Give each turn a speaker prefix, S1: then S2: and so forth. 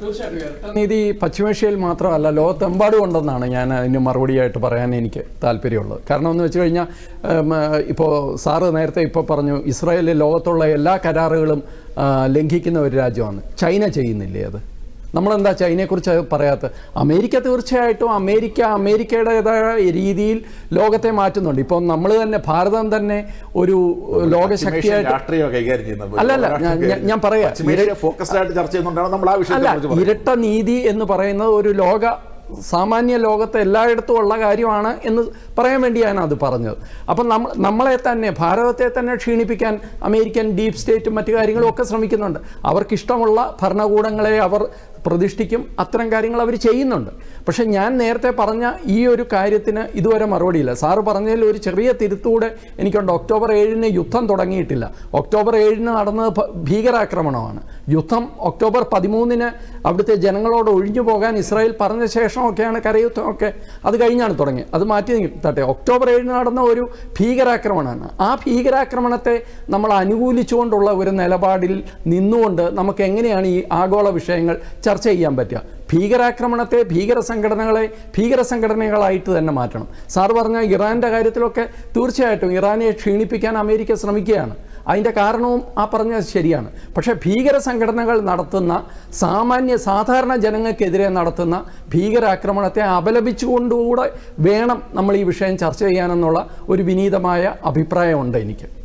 S1: തീർച്ചയായിട്ടും നീതി പശ്ചിമേഷ്യയിൽ മാത്രമല്ല ലോകത്തെമ്പാടും ഉണ്ടെന്നാണ് ഞാൻ അതിന് മറുപടിയായിട്ട് പറയാൻ എനിക്ക് താല്പര്യമുള്ളത്. കാരണം എന്ന് വെച്ച് കഴിഞ്ഞാൽ ഇപ്പോൾ സാറ് നേരത്തെ ഇപ്പോൾ പറഞ്ഞു ഇസ്രായേൽ ലോകത്തുള്ള എല്ലാ കരാറുകളും ലംഘിക്കുന്ന ഒരു രാജ്യമാണ്. ചൈന ചെയ്യുന്നില്ലേ അത്? നമ്മളെന്താ ചൈനയെക്കുറിച്ച് പറയാത്ത അമേരിക്ക തീർച്ചയായിട്ടും അമേരിക്ക അമേരിക്കയുടേതായ രീതിയിൽ ലോകത്തെ മാറ്റുന്നുണ്ട്. ഇപ്പം നമ്മൾ തന്നെ ഭാരതം തന്നെ ഒരു ലോകശക്തിയായിട്ട് അല്ലല്ല, ഞാൻ- പറയാം. ഇരട്ട നീതി എന്ന് പറയുന്നത് ഒരു ലോക സാമാന്യ ലോകത്ത് എല്ലായിടത്തും ഉള്ള കാര്യമാണ് എന്ന് പറയാൻ വേണ്ടിയാണ് അത് പറഞ്ഞത്. അപ്പം നമ്മൾ നമ്മളെ തന്നെ ഭാരതത്തെ തന്നെ ക്ഷീണിപ്പിക്കാൻ അമേരിക്കൻ ഡീപ് സ്റ്റേറ്റും മറ്റു കാര്യങ്ങളും ഒക്കെ ശ്രമിക്കുന്നുണ്ട്. അവർക്കിഷ്ടമുള്ള ഭരണകൂടങ്ങളെ അവർ പ്രതിഷ്ഠിക്കും അത്തരം കാര്യങ്ങൾ അവർ ചെയ്യുന്നുണ്ട്. പക്ഷേ ഞാൻ നേരത്തെ പറഞ്ഞ ഈ ഒരു കാര്യത്തിന് ഇതുവരെ മറുപടിയില്ല. സാറ് പറഞ്ഞതിൽ ഒരു ചെറിയ തിരുത്തൂടെ എനിക്കുണ്ട്. ഒക്ടോബർ ഏഴിന് യുദ്ധം തുടങ്ങിയിട്ടില്ല. ഒക്ടോബർ ഏഴിന് നടന്നത് ഭീകരാക്രമണമാണ്. യുദ്ധം ഒക്ടോബർ പതിമൂന്നിന് അവിടുത്തെ ജനങ്ങളോട് ഒഴിഞ്ഞു പോകാൻ ഇസ്രായേൽ പറഞ്ഞ ശേഷമൊക്കെയാണ് കരയുദ്ധമൊക്കെ അത് കഴിഞ്ഞാണ് തുടങ്ങിയത്. അത് മാറ്റി തട്ടെ. ഒക്ടോബർ ഏഴിന് നടന്ന ഒരു ഭീകരാക്രമണമാണ്. ആ ഭീകരാക്രമണത്തെ നമ്മൾ അനുകൂലിച്ചുകൊണ്ടുള്ള ഒരു നിലപാടിൽ നിന്നുകൊണ്ട് നമുക്ക് എങ്ങനെയാണ് ഈ ആഗോള വിഷയങ്ങൾ ചർച്ച ചെയ്യാൻ പറ്റുക. ഭീകരാക്രമണത്തെ ഭീകര സംഘടനകളെ ഭീകര സംഘടനകളായിട്ട് തന്നെ മാറ്റണം. സാർ പറഞ്ഞ ഇറാന്റെ കാര്യത്തിലൊക്കെ തീർച്ചയായിട്ടും ഇറാനെ ക്ഷീണിപ്പിക്കാൻ അമേരിക്ക ശ്രമിക്കുകയാണ്. അതിന്റെ കാരണവും ആ പറഞ്ഞ ശരിയാണ്. പക്ഷേ ഭീകര സംഘടനകൾ നടത്തുന്ന സാമാന്യ സാധാരണ ജനങ്ങൾക്കെതിരെ നടത്തുന്ന ഭീകരാക്രമണത്തെ അപലപിച്ചുകൊണ്ടുകൂടെ വേണം നമ്മൾ ഈ വിഷയം ചർച്ച ചെയ്യാനെന്നുള്ള ഒരു വിനീതമായ അഭിപ്രായമുണ്ട് എനിക്ക്.